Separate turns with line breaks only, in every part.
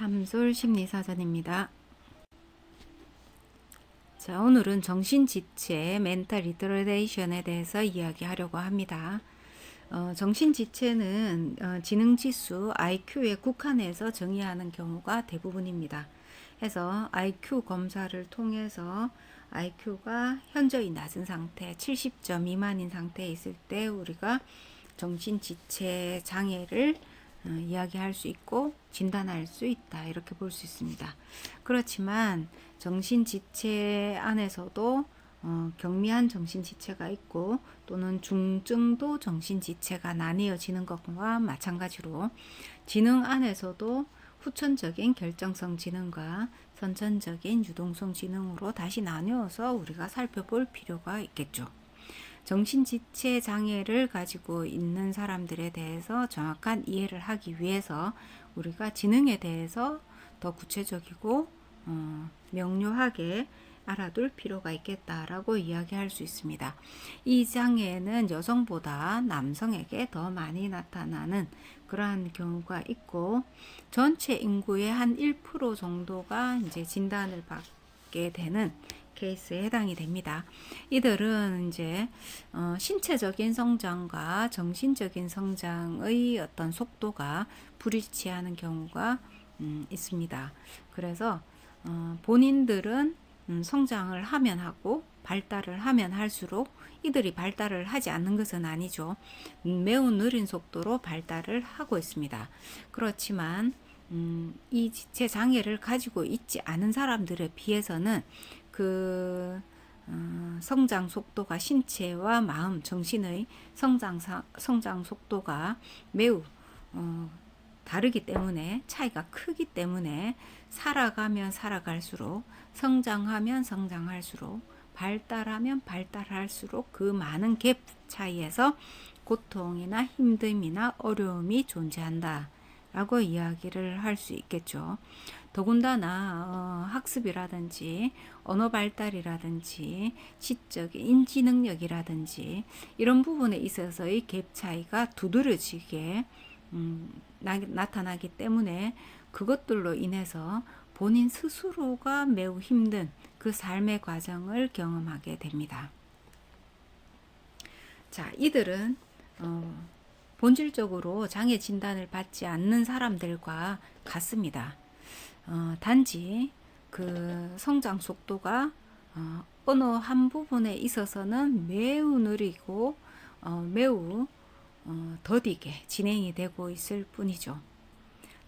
참솔 심리사전입니다. 자, 오늘은 정신지체, 멘탈 리터레이션에 대해서 이야기하려고 합니다. 어, 정신지체는 어, 지능지수 IQ에 국한해서 정의하는 경우가 대부분입니다. 해서 IQ 검사를 통해서 IQ가 현저히 낮은 상태, 70점 미만인 상태에 있을 때 우리가 정신지체 장애를 어, 이야기할 수 있고 진단할 수 있다 이렇게 볼 수 있습니다. 그렇지만 정신 지체 안에서도 어, 경미한 정신 지체가 있고 또는 중증도 정신 지체가 나뉘어지는 것과 마찬가지로 지능 안에서도 후천적인 결정성 지능과 선천적인 유동성 지능으로 다시 나누어서 우리가 살펴볼 필요가 있겠죠. 정신지체 장애를 가지고 있는 사람들에 대해서 정확한 이해를 하기 위해서 우리가 지능에 대해서 더 구체적이고 어, 명료하게 알아둘 필요가 있겠다라고 이야기할 수 있습니다. 이 장애는 여성보다 남성에게 더 많이 나타나는 그러한 경우가 있고 전체 인구의 한 1% 정도가 이제 진단을 받게 되는 케이스에 해당이 됩니다. 이들은 이제 어, 신체적인 성장과 정신적인 성장의 어떤 속도가 불일치하는 경우가 음, 있습니다. 그래서 어, 본인들은 음, 성장을 하면 하고 발달을 하면 할수록 이들이 발달을 하지 않는 것은 아니죠. 음, 매우 느린 속도로 발달을 하고 있습니다. 그렇지만 음, 이 지체 장애를 가지고 있지 않은 사람들에 비해서는 그 어, 성장 속도가 신체와 마음, 정신의 성장 성장 속도가 매우 어, 다르기 때문에 차이가 크기 때문에 살아가면 살아갈수록 성장하면 성장할수록 발달하면 발달할수록 그 많은 갭 차이에서 고통이나 힘듦이나 어려움이 존재한다. 라고 이야기를 할 수 있겠죠. 더군다나 어, 학습이라든지 언어 발달이라든지 시적인 인지 능력이라든지 이런 부분에 있어서의 갭 차이가 두드러지게 음, 나, 나타나기 때문에 그것들로 인해서 본인 스스로가 매우 힘든 그 삶의 과정을 경험하게 됩니다. 자, 이들은 어, 본질적으로 장애 진단을 받지 않는 사람들과 같습니다. 어, 단지 그 성장 속도가 어, 어느 한 부분에 있어서는 매우 느리고 어, 매우 어, 더디게 진행이 되고 있을 뿐이죠.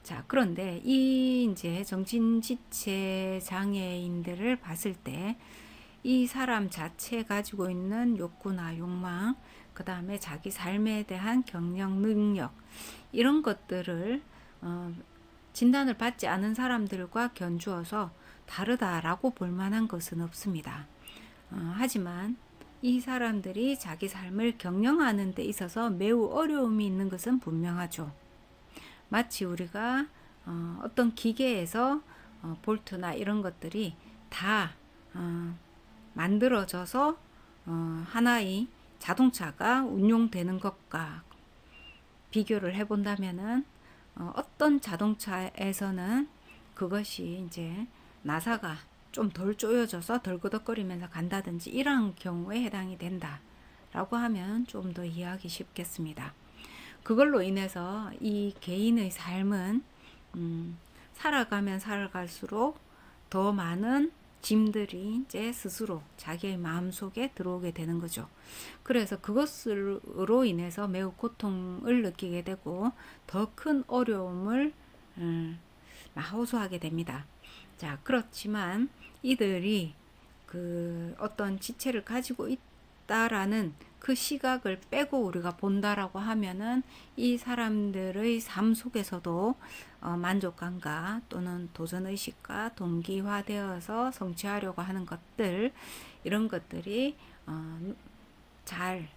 자, 그런데 이 이제 정신지체 장애인들을 봤을 때 이 사람 자체 가지고 있는 욕구나 욕망, 그 다음에 자기 삶에 대한 경영 능력, 이런 것들을 어, 진단을 받지 않은 사람들과 견주어서 다르다라고 볼 만한 것은 없습니다. 어, 하지만 이 사람들이 자기 삶을 경영하는 데 있어서 매우 어려움이 있는 것은 분명하죠. 마치 우리가 어, 떤 기계에서 어, 볼트나 이런 것들이 다 어, 만들어져서 어, 하나의 자동차가 운용되는 것과 비교를 해본다면은 어, 어떤 자동차에서는 그것이 이제 나사가 좀덜 쪼여져서 덜 거덕거리면서 간다든지 이러한 경우에 해당이 된다라고 하면 좀 더 이해하기 쉽겠습니다. 그걸로 인해서 이 개인의 삶은 음, 살아가면 살아갈수록 더 많은 짐들이 이제 스스로 자기의 마음속에 들어오게 되는 거죠. 그래서 그것으로 인해서 매우 고통을 느끼게 되고 더 큰 어려움을 음, 호소하게 됩니다. 자, 그렇지만 이들이 그 어떤 지체를 가지고 있다 라는 그 시각을 빼고 우리가 본다라고 하면은 이 사람들의 삶 속에서도 어, 만족감과 또는 도전 의식과 동기화되어서 성취하려고 하는 것들 이런 것들이 어, 잘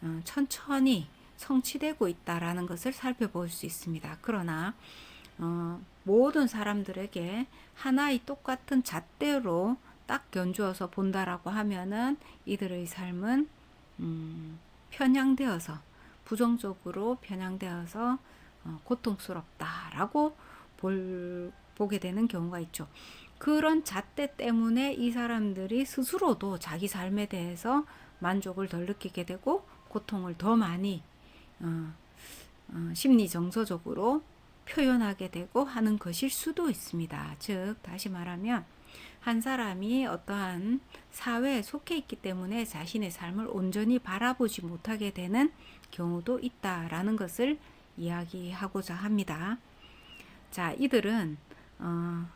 어, 천천히 성취되고 있다라는 것을 살펴볼 수 있습니다. 그러나 어, 모든 사람들에게 하나의 똑같은 잣대로 딱 견주어서 본다라고 하면은 이들의 삶은 음, 편향되어서 부정적으로 편향되어서 어, 고통스럽다라고 볼 보게 되는 경우가 있죠. 그런 잣대 때문에 이 사람들이 스스로도 자기 삶에 대해서 만족을 덜 느끼게 되고 고통을 더 많이 어, 어, 심리 정서적으로 표현하게 되고 하는 것일 수도 있습니다. 즉 다시 말하면 한 사람이 어떠한 사회에 속해 있기 때문에 자신의 삶을 온전히 바라보지 못하게 되는 경우도 있다라는 것을 이야기하고자 합니다. 자, 이들은 어,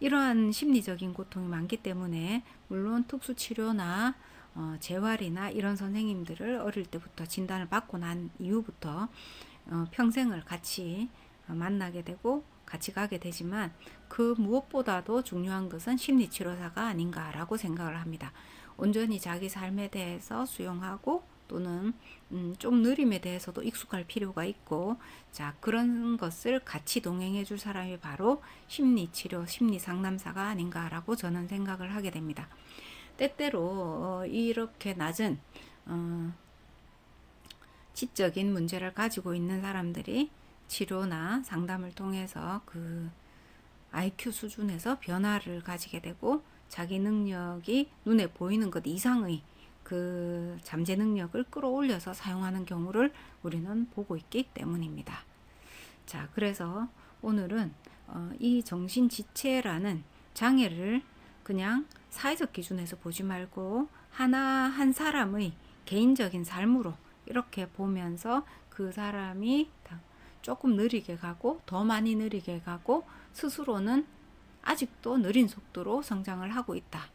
이러한 심리적인 고통이 많기 때문에 물론 특수 치료나 어, 재활이나 이런 선생님들을 어릴 때부터 진단을 받고 난 이후부터 어, 평생을 같이 어, 만나게 되고 같이 가게 되지만 그 무엇보다도 중요한 것은 심리치료사가 아닌가라고 생각을 합니다. 온전히 자기 삶에 대해서 수용하고 또는 음, 좀 느림에 대해서도 익숙할 필요가 있고 자 그런 것을 같이 동행해 줄 사람이 바로 심리치료 심리 상담사가 아닌가라고 저는 생각을 하게 됩니다. 때때로 어, 이렇게 낮은 어, 지적인 문제를 가지고 있는 사람들이 치료나 상담을 통해서 그 IQ 수준에서 변화를 가지게 되고 자기 능력이 눈에 보이는 것 이상의 그 잠재 능력을 끌어올려서 사용하는 경우를 우리는 보고 있기 때문입니다. 자, 그래서 오늘은 어, 이 정신 지체라는 장애를 그냥 사회적 기준에서 보지 말고 하나 한 사람의 개인적인 삶으로 이렇게 보면서 그 사람이 다 조금 느리게 가고 더 많이 느리게 가고 스스로는 아직도 느린 속도로 성장을 하고 있다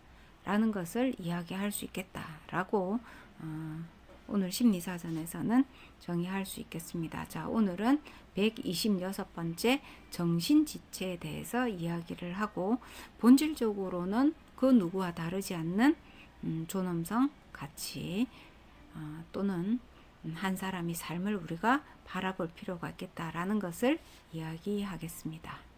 라는 것을 이야기할 수 있겠다라고 어, 오늘 심리사전에서는 정의할 수 있겠습니다. 자, 오늘은 126번째 정신지체에 대해서 이야기를 하고 본질적으로는 그 누구와 다르지 않는 음, 존엄성, 가치 어, 또는 한 사람이 삶을 우리가 바라볼 필요가 있겠다라는 것을 이야기하겠습니다.